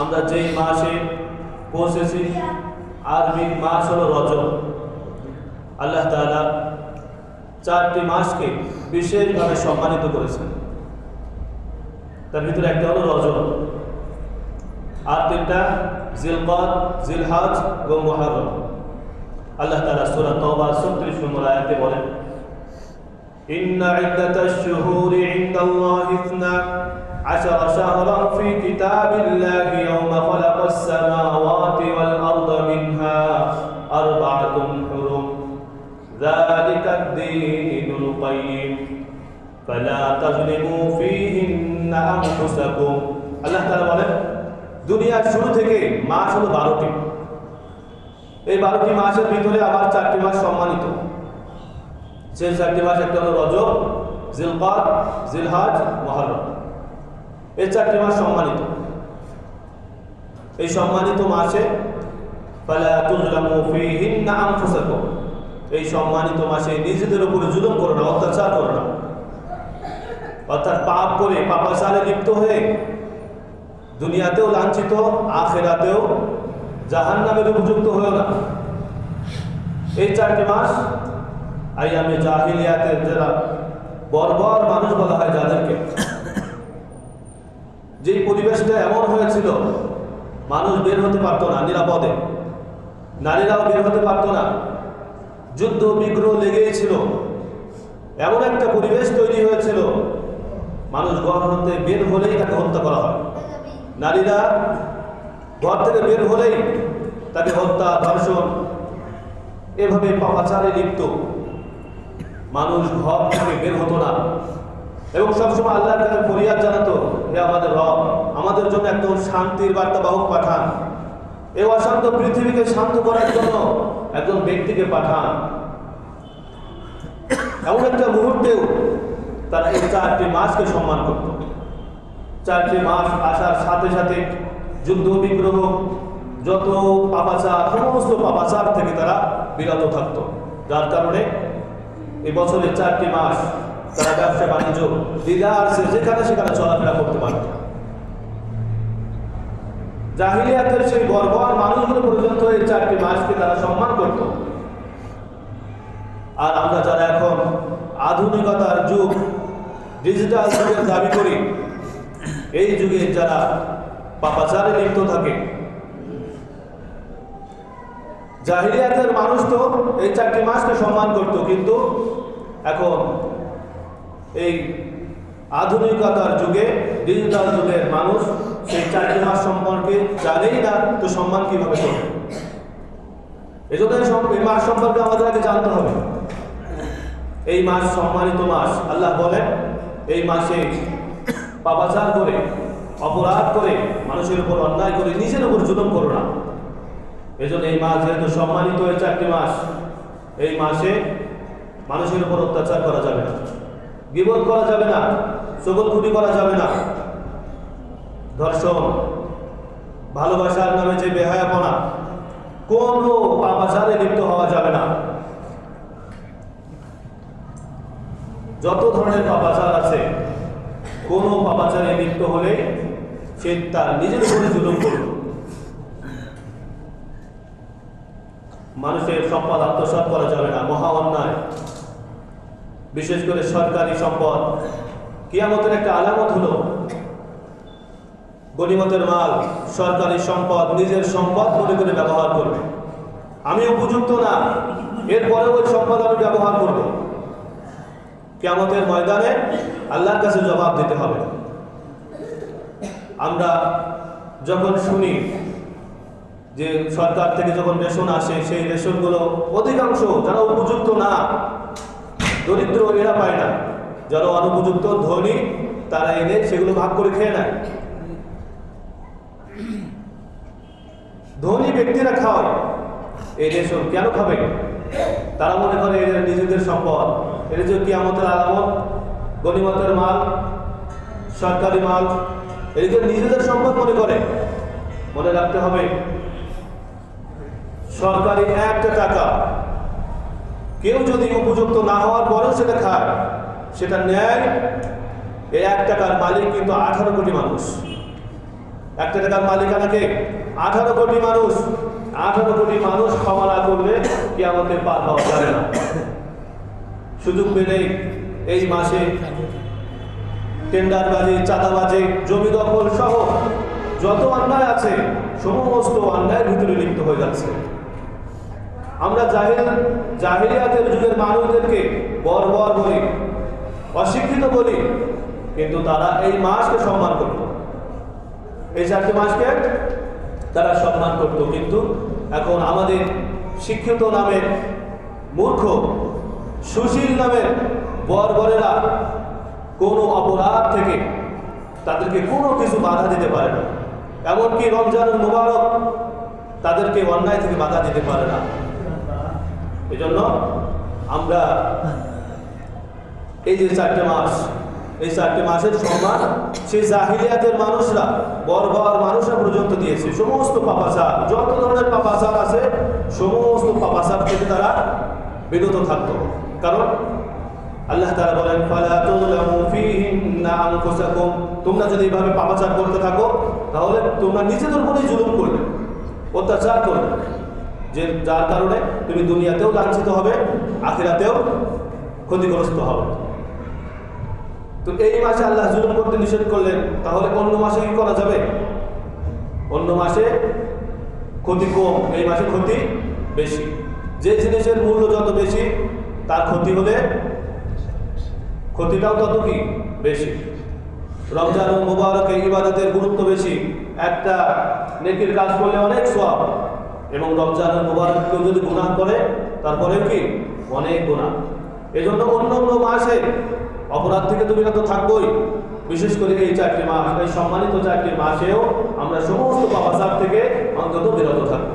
আমরা যেই মাসে পৌঁছেছি আরবি মাস হলো রজব আল্লাহ তাআলা চারটি মাসকে বিশেষভাবে সম্মানিত করেছেন তার ভিতরে একটা হলো রজব আর তিনটা জিলকদ জিলহাজ এবং মুহাররম আল্লাহ তাআলা সূরা তওবা 36 নম্বর আয়াতে বলেন إن عدة الشهور عند الله اثنا عشر شهرا في كتاب الله يوم خلق السماوات والأرض منها أربعة حرم ذلك الدين القيم فلا تظلموا فيهن أنفسكم আল্লাহ তাআলা বলেন দুনিয়ার শুরু থেকে মাস হলো বারোটি এই বারোটি মাসের ভিতরে আবার চারটি মাস সম্মানিত সেই চারটি মাস একটা হলো রজব জিলকাদ জিলহাজ মহরম এই চারটি মাস সম্মানিত। এই সম্মানিত মাসে এই সম্মানিত মাসে নিজেদের উপরে জুলুম করো না, অত্যাচার করো না। অর্থাৎ পাপ করে পাপাচারে লিপ্ত হয়ে দুনিয়াতেও লাঞ্ছিত, আখেরাতেও জাহান্নামের উপযুক্ত হয়েও না। এই চারটি মাস আই আইয়ামে জাহিলিয়াতের যারা বর্বর মানুষ বলা হয়, যাদেরকে যেই পরিবেশটা এমন হয়েছিল, মানুষ বের হতে পারতো না নিরাপদে। নারীরাও বের হতে পারতো না। যুদ্ধ বিগ্রহ লেগেই ছিল। এমন একটা পরিবেশ তৈরি হয়েছিল, মানুষ ঘর হতে বের হলেই তাকে হত্যা করা হয়। নারীরা ঘর থেকে বের হলেই তাকে হত্যা, ধর্ষণ, এভাবে পাপাচারে লিপ্ত। মানুষ ঘর থেকে বের হতো না। এবং সবসময় আল্লাহর কাছে ফরিয়াদ জানাতো, হে আমাদের রব, আমাদের জন্য একদম শান্তির বার্তা বাহক পাঠান। এই অশান্ত পৃথিবীকে শান্ত করার জন্য একজন ব্যক্তিকে পাঠান। এমন একটা মুহূর্তেও তারা এই চারটি মাসকে সম্মান করত। চারটি মাস আসার সাথে সাথে যুদ্ধ, বিগ্রহ, যত পাপাচার, সমস্ত পাপাচার থেকে তারা বিরত থাকত। যার কারণে এই বছরের চারটি মাস তারা ব্যবসা বাণিজ্য দিদারসে যেখানে সেখানে চলাফেরা করতে পারত জাহিলিয়াতের সেই বর্বর মানুষগুলো পর্যন্ত এই চারটি মাসকে তারা সম্মান করত। আর আমরা যারা এখন আধুনিকতার যুগ ডিজিটাল যুগের দাবি করি, এই যুগে যারা পাপাচারে লিপ্ত থাকে, জাহিলিয়াতের মানুষ তো এই চারটি মাসকে সম্মান করত, কিন্তু এখন এই আধুনিকতার যুগে ডিজিটাল যুগের মানুষ সেই চারটি মাস সম্পর্কে জানেই না তো সম্মান কীভাবে করবে। এই জন্য এই মাস সম্পর্কে আমাদের আগে জানতে হবে। এই মাস সম্মানিত মাস, আল্লাহ বলেন, এই মাসে পাপাচার করে, অপরাধ করে, মানুষের উপর অন্যায় করে নিজের উপর জুলুম করো না। এই জন্য এই মাস যেহেতু সম্মানিত এই চারটি মাস, এই মাসে মানুষের উপর অত্যাচার করা গিবত করা যাবে না খুঁটি করা যাবে না। ধর্ষণ, ভালোবাসার নামে যে বেহায়াপনা, কোনো পাপাচারে লিপ্ত হওয়া যাবে না। যত ধরনের পাপাচার আছে, কোনো পাপাচারে লিপ্ত হলে সে তার নিজের উপরে জুলুম করল মানুষের সম্পদ আত্মসাৎ করা যাবে না, মহা অন্যায়। বিশেষ করে সরকারি সম্পদ। কিয়ামতের একটা আলামত হলো, গণিমতের মাল সরকারি সম্পদ নিজের সম্পদ মনে করে ব্যবহার করবে। আমি উপযুক্ত না, এরপরেও ওই সম্পদ আমি ব্যবহার করব। কিয়ামতের ময়দানে আল্লাহর কাছে জবাব দিতে হবে। আমরা যখন শুনি যে সরকার থেকে যখন রেশন আসে, সেই রেশনগুলো অধিকাংশ যারা উপযুক্ত না দরিদ্র এরা পায় না। যারা অনুপযুক্ত, ধনী, তারা এনে সেগুলো ভাগ করে খেয়ে নেয়। ধনী ব্যক্তিরা খাওয়ায় এই রেশন কেন খাবে? তারা মনে করে এদের নিজেদের সম্পদ। এটা যে কিয়ামতের আলামত, গণিমতের মাল, সরকারি মাল এদিকে নিজেদের সম্পদ মনে করে, মনে রাখতে হবে, সরকারি একটা টাকা কেউ যদি উপযুক্ত না হওয়ার পরেও সেটা খায়। সেটা নেয় এই এক টাকার মালিক কিন্তু আঠারো কোটি মানুষ। একটা টাকার মালিকানাকে আঠারো কোটি মানুষ। আঠারো কোটি মানুষ ক্ষমা না করলে কি আমাদের পার পাওয়া যাবে না। সুযোগ পেলেই এই মাসে টেন্ডার টেন্ডারবাজি, চাঁদাবাজি, জমি দখল সহ যত অন্যায় আছে, সমস্ত অন্যায়ের ভিতরে লিপ্ত হয়ে যাচ্ছে। আমরা জাহিল, জাহিলিয়াতের যুগের মানুষদেরকে বর্বর বলি, অশিক্ষিত বলি, কিন্তু তারা এই মাসকে সম্মান করত। এই চারটি মাসকে তারা সম্মান করত, কিন্তু এখন আমাদের শিক্ষিত নামে মূর্খ, সুশীল নামের বর্বরেরা কোনো অপরাধ থেকে তাদেরকে কোনো কিছু বাধা দিতে পারে না। এমনকি রমজানুল মুবারক তাদেরকে অন্যায় থেকে বাধা দিতে পারে না। এজন্য আমরা এই যে চারটে মাস, এই চারটে মাসের সম্মান সেই জাহিলিয়াতের মানুষরা বর্বর মানুষরা পর্যন্ত দিয়েছে। সমস্ত পাপাচার, যত ধরনের পাপাচার আছে, সমস্ত পাপাচার থেকে তারা বিরত থাকতো। কারণ আল্লাহ তাআলা বলেন তোমরা যদি এইভাবে পাপাচার করতে থাকো, তাহলে তোমরা নিজেদের উপরেই জুলুম করবে, অত্যাচার করবে। যে যার কারণে তুমি দুনিয়াতেও লাঞ্ছিত হবে, আখিরাতেও ক্ষতিগ্রস্ত হবে। তো এই মাসে আল্লাহ জুলুম করতে নিষেধ করলেন, তাহলে অন্য মাসে কি করা যাবে? অন্য মাসে ক্ষতি কম, এই মাসে ক্ষতি বেশি। যে জিনিসের মূল্য যত বেশি, তার ক্ষতি হলে ক্ষতিটাও তত কি? বেশি। রমজান মুবারকে ইবাদতের গুরুত্ব বেশি। একটা নেকির কাজ করলে অনেক সব এবং রমজান মুবারক কেউ যদি গুণা করে তারপরে কি? অনেক গুনাহ। এজন্য অন্য অন্য মাসে অপরাধ থেকে তুমি তো থাকবোই। বিশেষ করে এই চারটি মাস। এই সম্মানিত চারটি মাসেও আমরা সমস্ত পাপাচার থেকে অন্তত বিরত থাকব।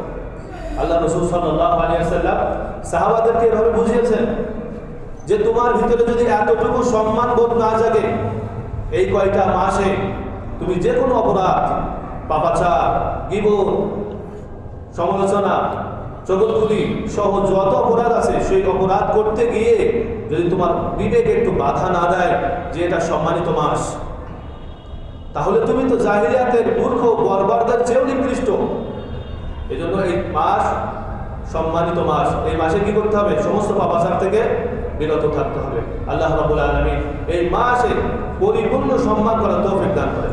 আল্লাহ রসুল সাল্লাহ আলিয়াল্লাম সাহাবাদেরকে এভাবে বুঝিয়েছেন যে তোমার ভিতরে যদি এতটুকু সম্মান বোধ না জাগে, এই কয়টা মাসে তুমি যে কোনো অপরাধ, পাপাচার গিবন সমালোচনা, জগৎগুলি সহ যত অপরাধ আছে সেই অপরাধ করতে গিয়ে যদি তোমার বিবেক একটু বাধা না দেয় যে এটা সম্মানিত মাস, তাহলে তুমি তো জাহিলিয়াতের মূর্খ, বর্বরদের চেয়েও নিকৃষ্ট। এই জন্য এই মাস সম্মানিত মাস। এই মাসে কি করতে হবে? সমস্ত পাপাচার থেকে বিরত থাকতে হবে। আল্লাহ রাবুল আলমী এই মাসে পরিপূর্ণ সম্মান করার তৌফিক দান করে